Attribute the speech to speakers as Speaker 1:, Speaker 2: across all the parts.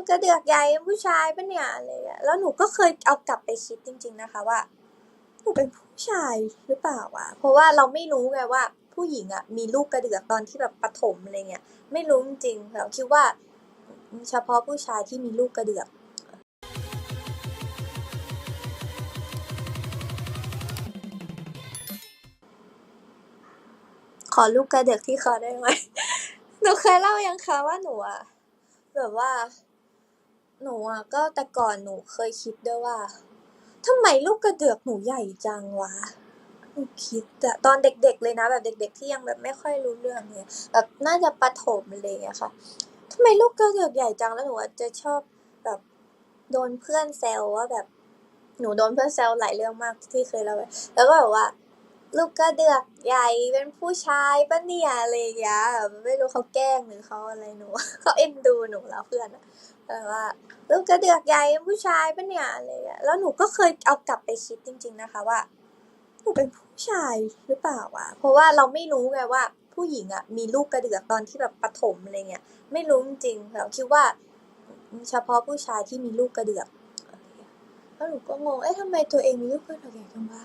Speaker 1: กกระเดือกใหญ่ผู้ชายปะเนี่ยอะไรเงี้ยแล้วหนูก็เคยเอากลับไปคิดจริง ๆ นะคะว่าหนูเป็นผู้ชายหรือเปล่าวะเพราะว่าเราไม่รู้ไงว่าผู้หญิงอะมีลูกกระเดือกตอนที่แบบประถมอะไรเงี้ยไม่รู้จริงเราคิดว่า เฉพาะผู้ชายที่มีลูกกระเดือกขอลูกกระเดือกที่คอได้ไหม หนูเคยเล่ายังคะว่าหนูอะแบบว่า หนูอะก็แต่ก่อนหนูเคยคิดด้วยว่าทำไมลูกกระเดือกหนูใหญ่จังวะหนูคิดอะตอนเด็กๆเลยนะ แบบเด็ก ๆ ที่ยังแบบไม่ค่อยรู้เรื่องเนี่ยแบบน่าจะประถมเลยอะค่ะทำไมลูกกระเดือกใหญ่จังแล้วหนูอะจะชอบแบบโดนเพื่อนแซวว่าแบบหนูโดนเพื่อนแซวหลายเรื่องมากที่เคยเล่าไว้แล้วก็แบบว่า ลูกกระเดือกใหญ่เป็นผู้ชายปะเนี่ยอะไรอย่างเงี้ยไม่รู้เขาแกล้งหรือเขาอะไรหนูเขาเอ็นดูหนูแล้วเพื่อนอะแบบว่าลูกกระเดือกใหญ่เป็นผู้ชายปะเนี่ยอะไรอย่างเงี้ยแล้วหนูก็เคยเอากลับไปคิดจริง ๆนะคะว่าหนูเป็นผู้ชายหรือเปล่าวะเพราะว่าเราไม่รู้ไงว่าผู้หญิงอะมีลูกกระเดือกตอนที่แบบประถมอะไรเงี้ยไม่รู้จริงๆเราคิดว่า เฉพาะผู้ชายที่มีลูกกระเดือกแล้วหนูก็งงเอ๊ะทำไมตัวเองมีลูกกระเดือกใหญ่จังวะ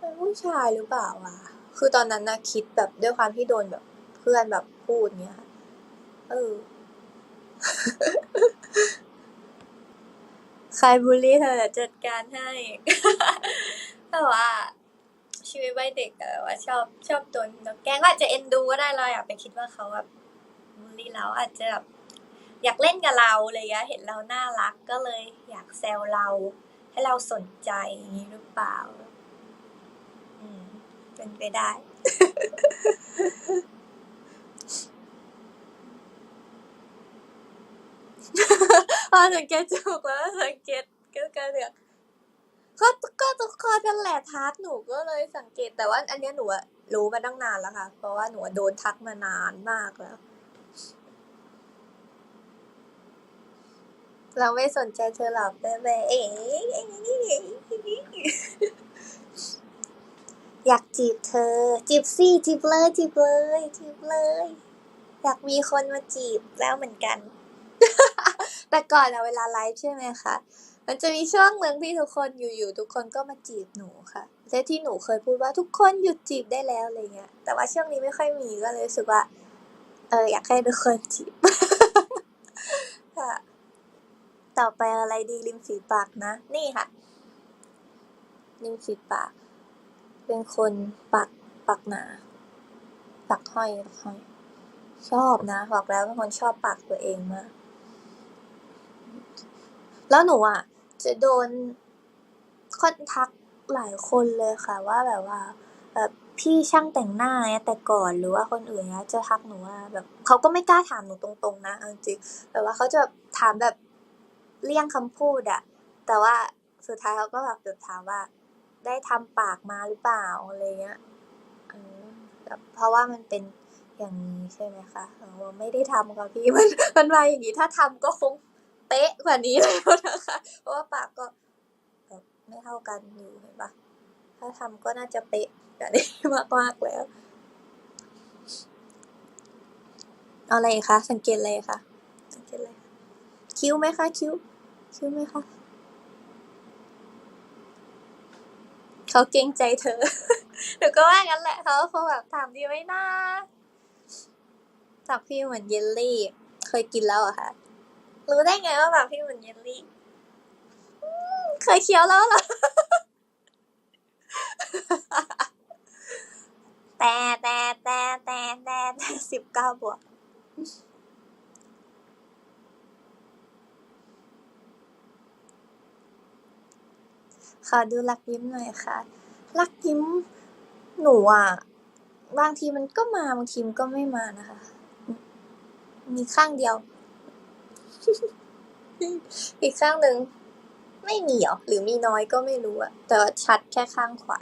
Speaker 1: เป็นผู้ชายหรือเปล่าวะคือตอนนั้นนะคิดแบบด้วยความที่โดนแบบเพื่อนแบบพูดเงี้ย เออ ใครบูลลี่เธอจัดการให้ แต่ว่าชีวิตวัยเด็กอะแบบว่าชอบชอบโดนโดนแกล้งก็อาจจะเอ็นดูก็ได้เราอยากไปคิดว่าเขาแบบบูลลี่เราอาจจะแบบอยากเล่นกับเราเงี้ยเห็นเราน่ารักก็เลยอยากแซวเรา ให้เราสนใจอย่างนี้หรือเปล่า เป็นไปได้ พอสังเกตถูกแล้วสังเกตก็กระเดือกก็ก็ทุกคนนั่นแหละทักหนูก็เลยสังเกตแต่ว่า อันเนี้ยหนูอะรู้มาตั้งนานแล้วค่ะ เพราะว่าหนูโดนทักมานานมากแล้ว เราไม่สนใจเธอหรอกแม่แม่เอ๋ อยากจีบเธอ จีบสิจีบเลยจีบเลยจีบเลย อยากมีคนมาจีบแล้วเหมือนกัน แต่ก่อนอะเวลาไลฟ์ใช่ไหมคะมันจะมีช่วงหนึ่งที่ทุกคนอยู่ๆทุกคนก็มาจีบหนูค่ะและที่หนูเคยพูดว่าทุกคนหยุดจีบได้แล้วอะไรเงี้ย แต่ว่าช่วงนี้ไม่ค่อยมีก็เลยรู้สึกว่า เอออยากให้ทุกคนจีบค่ะต่อไปอะไรดีริมฝีปากนะ นี่ค่ะ ริมฝีปาก เป็นคนปาก ปากหนา ปากห้อย ปากห้อย ชอบนะ บอกแล้วเป็นคนชอบปากตัวเองมาก แล้วหนูอะ จะโดนคนทักหลายคนเลยค่ะ ว่าแบบว่าแบบพี่ช่างแต่งหน้าเนี่ยแต่ก่อนหรือว่าคนอื่นเนี่ยจะทักหนูว่าแบบเขาก็ไม่กล้าถามหนูตรงๆ นะเอาจริงแต่ว่าเขาจะถามแบบเลี่ยงคำพูดอะแต่ว่าสุดท้ายเขาก็แบบแบบถามว่า ได้ทำปากมาหรือเปล่าอะไรเงี้ยเพราะว่ามันเป็นอย่างนี้ใช่ไหมคะเออว่าไม่ได้ทำค่ะพี่มันมันมาอย่างนี้ถ้าทำก็คงเป๊ะกว่านี้แล้วนะคะ เพราะว่าปากก็แบบไม่เท่ากันอยู่เห็นปะถ้าทำก็น่าจะเป๊ะกว่านี้มากๆแล้วอะไรคะสังเกตอะไรคะสังเกตอะไรคะคิ้วไหมคะคิ้วคิ้วไหมคะ เขาเกรงใจเธอ หนูก็ว่างั้นแหละเขาคงแบบถามดีไหมนะผักพี่เหมือนเยลลี่ เคยกินแล้วอะคะรู้ได้ไงว่าผักพี่เหมือนเยลลี่เคยเคี้ยวแล้วเหรอแต่แต่แต่แต่แต่สิบเก้าบวก ขอดูลักยิ้มหน่อยค่ะลักยิ้มหนูอะ บางทีมันก็มา บางทีมันก็ไม่มานะคะ มีข้างเดียว อีกข้างหนึ่งไม่มีหรอ หรือมีน้อยก็ไม่รู้อะแต่ว่าชัดแค่ข้างขวา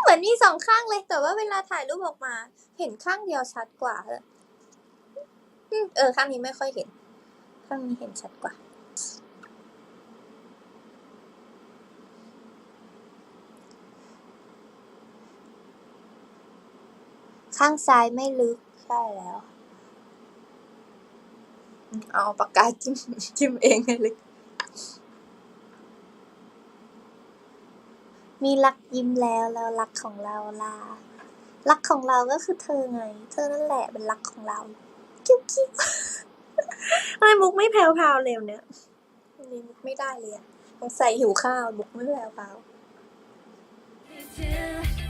Speaker 1: เหมือนมีสองข้างเลย แต่ว่าเวลาถ่ายรูปออกมา เห็นข้างเดียวชัดกว่า เออ ข้างนี้ไม่ค่อยเห็น ข้างนี้เห็นชัดกว่า ข้างซ้ายไม่ลึก ใช่แล้ว เอาปากกาจิ้มจิ้มเองให้เลยมีรักยิ้มแล้วแล้วรักของเราล่ะรักของเราก็คือเธอไง เธอนั่นแหละเป็นรักของเรากิ๊บกิ๊บไอ้มุกไม่แผ่วพราเร็วเนี่ยนนี้มุกไม่ได้เลยอะสงสัยหิวข้าว มุกไม่แผ่วพราว
Speaker 2: till